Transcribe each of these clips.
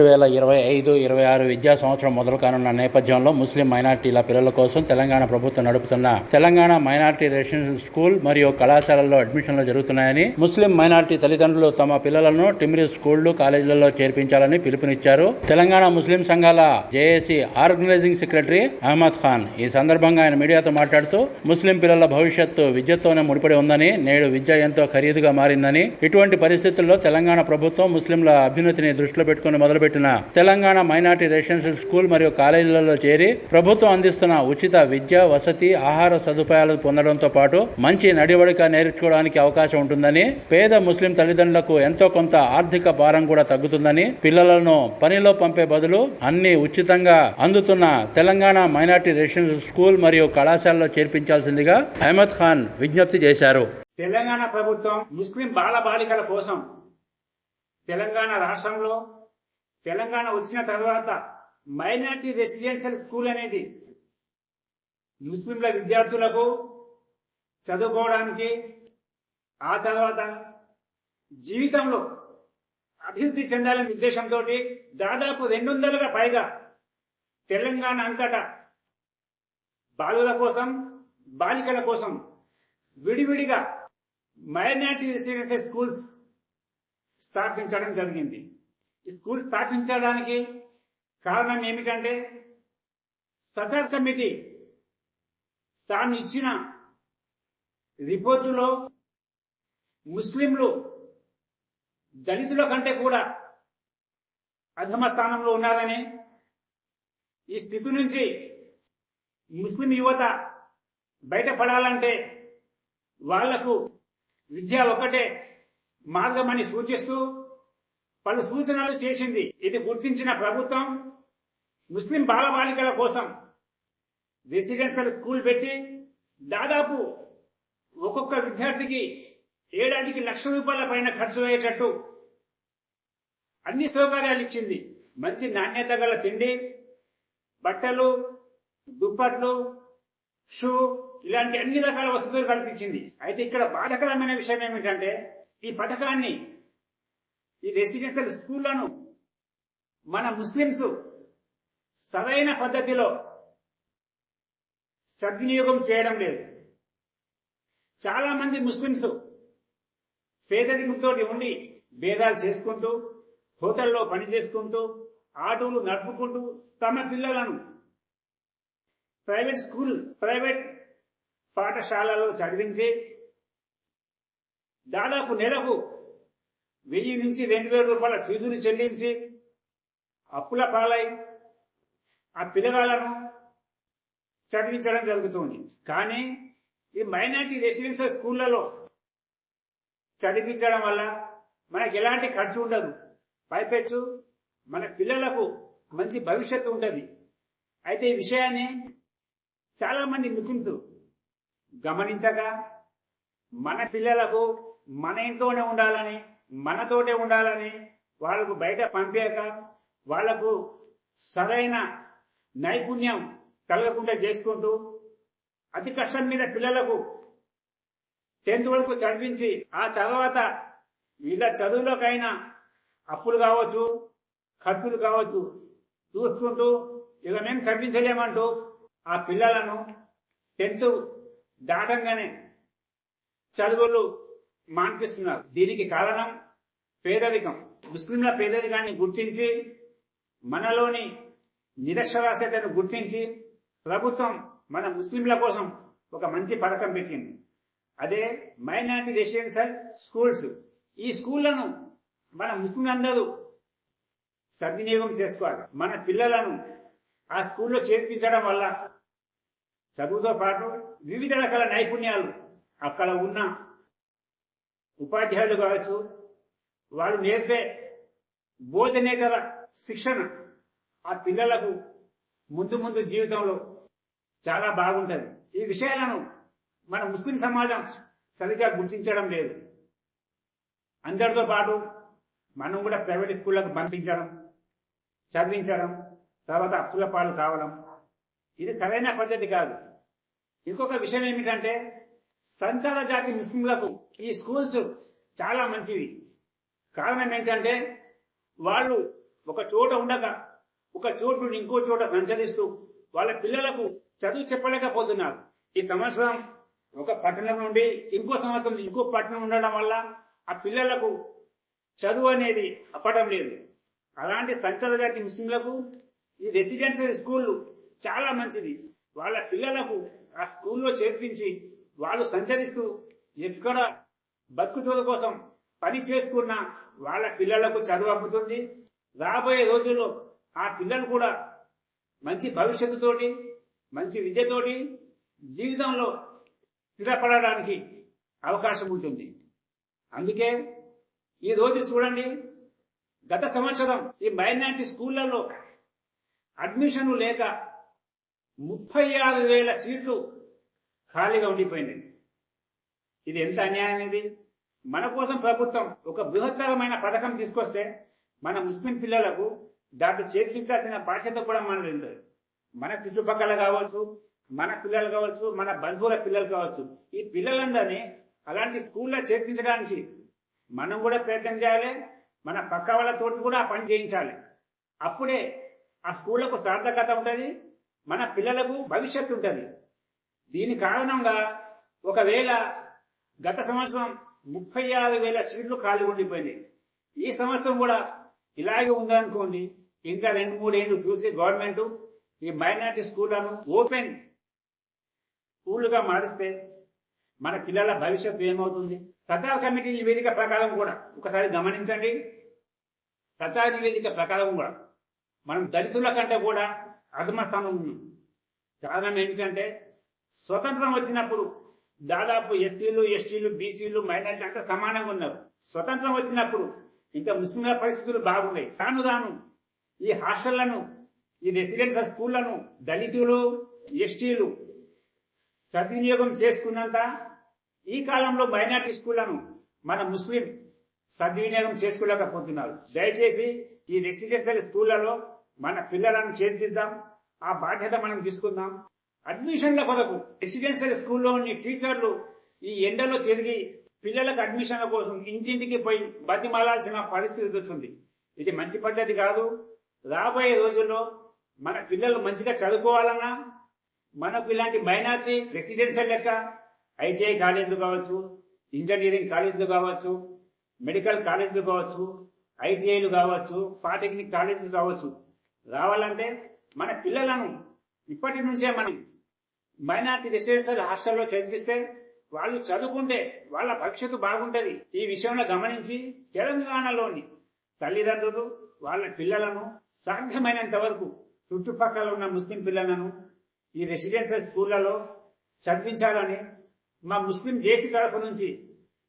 రెండు వేల ఇరవై ఐదు ఇరవై ఆరు విద్యా సంవత్సరం మొదలు కానున్న నేపథ్యంలో ముస్లిం మైనార్టీల పిల్లల కోసం తెలంగాణ ప్రభుత్వం నడుపుతున్న తెలంగాణ మైనార్టీ రెసిడెన్షియల్ స్కూల్ మరియు కళాశాలల్లో అడ్మిషన్లు జరుగుతున్నాయని ముస్లిం మైనార్టీ తల్లిదండ్రులు తమ పిల్లలను టిమిరి స్కూళ్ళు కాలేజీలలో చేర్పించాలని పిలుపునిచ్చారు. తెలంగాణ ముస్లిం సంఘాల JAC organising secretary Ahmed Khan ఈ సందర్భంగా ఆయన మీడియాతో మాట్లాడుతూ ముస్లిం పిల్లల భవిష్యత్తు విద్యతోనే ముడిపడి ఉందని నేడు విద్య ఎంతో ఖరీదుగా మారిందని. ఇటువంటి పరిస్థితుల్లో తెలంగాణ ప్రభుత్వం ముస్లింల అభ్యున్నతిని దృష్టిలో పెట్టుకుని మొదలుపెట్టిన తెలంగాణ మైనార్టీ రెసిడెన్షియల్ స్కూల్ మరియు కాలేజీలలో చేరి ప్రభుత్వం అందిస్తున్న ఉచిత విద్య వసతి ఆహార సదుపాయాలు పొందడంతో పాటు మంచి నడివడిక నేర్చుకోవడానికి అవకాశం ఉంటుందని పేద ముస్లిం తల్లిదండ్రులకు ఎంతో కొంత ఆర్థిక భారం కూడా తగ్గుతుందని పిల్లలను పనిలో పంపే బదులు అన్ని ఉచితంగా అందుతున్న తెలంగాణ మైనార్టీ రెసిడెన్షియల్ స్కూల్ మరియు కళాశాలలో చేర్పించాల్సిందిగా అహ్మద్ ఖాన్ విజ్ఞప్తి చేశారు. తెలంగాణ ప్రభుత్వం ముస్లిం బాల బాలికల కోసం తెలంగాణ రాష్ట్రంలో తెలంగాణ వచ్చిన తర్వాత మైనార్టీ రెసిడెన్షియల్ స్కూల్ అనేది ముస్లింల విద్యార్థులకు చదువుకోవడానికి ఆ తర్వాత జీవితంలో అభివృద్ధి చెందాలనే ఉద్దేశంతో దాదాపు రెండు వందలుగా పైగా తెలంగాణ అంతటా బాలుల కోసం బాలికల కోసం విడివిడిగా మైనార్టీ రెసిడెన్షియల్ స్కూల్స్ స్థాపించడం జరిగింది. ఈ స్కూల్ స్థాపించడానికి కారణం ఏమిటంటే సదర్ కమిటీ తాను ఇచ్చిన రిపోర్టులో ముస్లింలు దళితుల కంటే కూడా అధమ స్థానంలో ఉన్నారని ఈ స్థితి నుంచి ముస్లిం యువత బయటపడాలంటే వాళ్ళకు విద్య ఒకటే మార్గమని సూచిస్తూ పలు సూచనలు చేసింది. ఇది గుర్తించిన ప్రభుత్వం ముస్లిం బాలబాలికల కోసం రెసిడెన్షియల్ స్కూల్ పెట్టి దాదాపు ఒక్కొక్క విద్యార్థికి ఏడాదికి లక్ష రూపాయల పైన ఖర్చు అయ్యేటట్టు అన్ని సౌకర్యాలు ఇచ్చింది. మంచి నాణ్యత గల తిండి బట్టలు దుప్పట్లు షూ ఇలాంటి అన్ని రకాల వసతులు కల్పించింది. అయితే ఇక్కడ బాధకరమైన విషయం ఏమిటంటే ఈ పథకాన్ని ఈ రెసిడెన్షియల్ స్కూళ్ళను మన ముస్లింస్ సరైన పద్ధతిలో సద్వినియోగం చేయడం లేదు. చాలా మంది ముస్లింస్ పేదరికంతో ఉండి భేదాలు చేసుకుంటూ హోటల్లో పని చేసుకుంటూ ఆటోలు నడుపుకుంటూ తమ పిల్లలను ప్రైవేట్ స్కూల్ ప్రైవేట్ పాఠశాలలో చదివించి దాదాపు నెలకు వెయ్యి నుంచి రెండు వేల రూపాయల ఫీజులు చెల్లించి అప్పుల పాలై ఆ పిల్లగాళ్ళను చదివించడం జరుగుతుంది. కానీ ఈ మైనార్టీ రెసిడెన్షియల్ స్కూళ్ళలో చదివించడం వల్ల మనకి ఎలాంటి ఖర్చు ఉండదు. పైపెచ్చు మన పిల్లలకు మంచి భవిష్యత్తు ఉంటుంది. అయితే ఈ విషయాన్ని చాలా మంది గమనించగా మన పిల్లలకు మన ఇంట్లోనే ఉండాలని మనతోటే ఉండాలని వాళ్ళకు బయట పంపాక వాళ్ళకు సరైన నైపుణ్యం కలగకుండా చేసుకుంటూ అతి కష్టం మీద పిల్లలకు టెన్త్ వరకు చదివించి ఆ తర్వాత వీళ్ళ చదువులోకైనా అప్పులు కావచ్చు ఖర్చులు కావచ్చు చూసుకుంటూ ఇక మేము కనిపించలేమంటూ ఆ పిల్లలను టెన్త్ దాటంగానే చదువులు మాన్పిస్తున్నారు. దీనికి కారణం పేదరికం. ముస్లింల పేదరికాన్ని గుర్తించి మనలోని నిరక్షరాస్యతను గుర్తించి ప్రభుత్వం మన ముస్లింల కోసం ఒక మంచి పథకం పెట్టింది. అదే మైనార్టీ రెసిడెన్షియల్ స్కూల్స్. ఈ స్కూళ్ళను మన ముస్లింలందరూ సద్వినియోగం చేసుకోవాలి. మన పిల్లలను ఆ స్కూల్లో చేర్పించడం వల్ల చదువుతో పాటు వివిధ రకాల నైపుణ్యాలు అక్కడ ఉన్న ఉపాధ్యాయులు కావచ్చు వాళ్ళు నేర్పే బోధనేతర శిక్షణ ఆ పిల్లలకు ముందు ముందు జీవితంలో చాలా బాగుంటుంది. ఈ విషయాలను మన ముస్లిం సమాజం సరిగ్గా గుర్తించడం లేదు. అందరితో పాటు మనం కూడా ప్రైవేట్ స్కూళ్ళకు పంపించడం చదివించడం తర్వాత అప్పుల పాలు కావడం ఇది సరైన పద్ధతి కాదు. ఇంకొక విషయం ఏమిటంటే సంచార జాతి ముస్లింలకు ఈ స్కూల్స్ చాలా మంచివి. కారణం ఏంటంటే వాళ్ళు ఒక చోట ఉండక ఒక చోటు నుండి ఇంకో చోట సంచరిస్తూ వాళ్ళ పిల్లలకు చదువు చెప్పలేకపోతున్నారు. ఈ సంవత్సరం ఒక పట్టణం నుండి ఇంకో సంవత్సరం ఇంకో పట్టణం ఉండడం వల్ల ఆ పిల్లలకు చదువు అనేది అప్పడం లేదు. అలాంటి సంచార జాతి ముస్లింలకు ఈ రెసిడెన్షియల్ స్కూళ్ళు చాలా మంచిది. వాళ్ళ పిల్లలకు ఆ స్కూల్లో చేర్పించి వాళ్ళు సంచరిస్తూ ఎక్కడ బతుకుతుల కోసం పని చేసుకున్న వాళ్ళ పిల్లలకు చదువు అమ్ముతుంది. రాబోయే రోజుల్లో ఆ పిల్లలు కూడా మంచి భవిష్యత్తుతోటి మంచి విద్యతోటి జీవితంలో స్థిరపడడానికి అవకాశం ఉంటుంది. అందుకే ఈ రోజు చూడండి గత సంవత్సరం ఈ మైనార్టీ స్కూళ్ళలో అడ్మిషన్లు లేక ముప్పై ఆరు వేల సీట్లు ఖాళీగా ఉండిపోయింది. ఇది ఎంత అన్యాయం ఇది? మన కోసం ప్రభుత్వం ఒక బృహత్తరమైన పథకం తీసుకొస్తే మన ముస్లిం పిల్లలకు దాంట్లో చేర్పించాల్సిన బాధ్యత కూడా మన లేదు మన చుట్టుపక్కల కావచ్చు మన పిల్లలు కావచ్చు మన బంధువుల పిల్లలు కావచ్చు ఈ పిల్లలందరినీ అలాంటి స్కూల్లో చేర్పించడానికి మనం కూడా ప్రయత్నం చేయాలి మన పక్క వాళ్ళతో కూడా ఆ పని చేయించాలి. అప్పుడే ఆ స్కూళ్ళకు సార్థకత ఉంటుంది మన పిల్లలకు భవిష్యత్తు ఉంటుంది. దీని కారణంగా ఒకవేళ గత సంవత్సరం ముప్పై ఆరు వేల సీట్లు ఖాళీ ఉండిపోయినాయి. ఈ సంవత్సరం కూడా ఇలాగే ఉందనుకోండి ఇంకా రెండు మూడేళ్ళు చూసి గవర్నమెంట్ ఈ మైనార్టీ స్కూళ్ళను ఓపెన్ స్కూళ్ళుగా మారిస్తే మన పిల్లల భవిష్యత్తు ఏమవుతుంది? సతా కమిటీ నివేదిక ప్రకారం కూడా ఒకసారి గమనించండి. సతా నివేదిక ప్రకారం కూడా మనం దళితుల కంటే కూడా అధమ స్థానం ఉన్నాం కారణం ఏంటంటే స్వతంత్రం వచ్చినప్పుడు దాదాపు ఎస్సీలు ఎస్టీలు బీసీలు మైనార్టీ అంతా సమానంగా ఉన్నారు. స్వతంత్రం వచ్చినప్పుడు ఇంకా ముస్లింల పరిస్థితులు బాగున్నాయి. తాను తాను ఈ హాస్టళ్ళను ఈ రెసిడెన్షియల్ స్కూళ్ళను దళితులు ఎస్టీలు సద్వినియోగం చేసుకున్నంత ఈ కాలంలో మైనార్టీ స్కూళ్ళను మన ముస్లిం సద్వినియోగం చేసుకోలేకపోతున్నారు. దయచేసి ఈ రెసిడెన్షియల్ స్కూళ్ళలో మన పిల్లలను చేర్పిద్దాం. ఆ బాధ్యత మనం తీసుకుందాం. అడ్మిషన్ల కొరకు రెసిడెన్షియల్ స్కూల్లోని టీచర్లు ఈ ఎండలో తిరిగి పిల్లలకు అడ్మిషన్ల కోసం ఇంటింటికి పోయి బతిమాలాల్సిన పరిస్థితి వస్తుంది ఇది మంచి పద్ధతి కాదు. రాబోయే రోజుల్లో మన పిల్లలు మంచిగా చదువుకోవాలన్నా మనకు ఇలాంటి మైనార్టీ రెసిడెన్షియల్ లెక్క ఐటీఐ కాలేజీలు కావచ్చు ఇంజనీరింగ్ కాలేజీలు కావచ్చు మెడికల్ కాలేజీలు కావచ్చు ఐటీఐలు కావచ్చు పాలిటెక్నిక్ కాలేజీలు కావచ్చు రావాలంటే మన పిల్లలను ఇప్పటి నుంచే మనం మైనార్టీ రెసిడెన్షియల్ హాస్టల్లో చదివిస్తే వాళ్ళు చదువుకుంటే వాళ్ళ భవిష్యత్తు బాగుంటది. ఈ విషయంలో గమనించి తెలంగాణలోని తల్లిదండ్రులు వాళ్ళ పిల్లలను సాధ్యమైనంత వరకు చుట్టుపక్కల ఉన్న ముస్లిం పిల్లలను ఈ రెసిడెన్షియల్ స్కూళ్ళలో చదివించాలని మా ముస్లిం జేసీ తరఫు నుంచి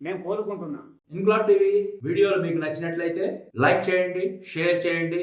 మేము కోరుకుంటున్నాం. ఇంక్లాబ్ టీవీ వీడియోలు మీకు నచ్చినట్లయితే లైక్ చేయండి షేర్ చేయండి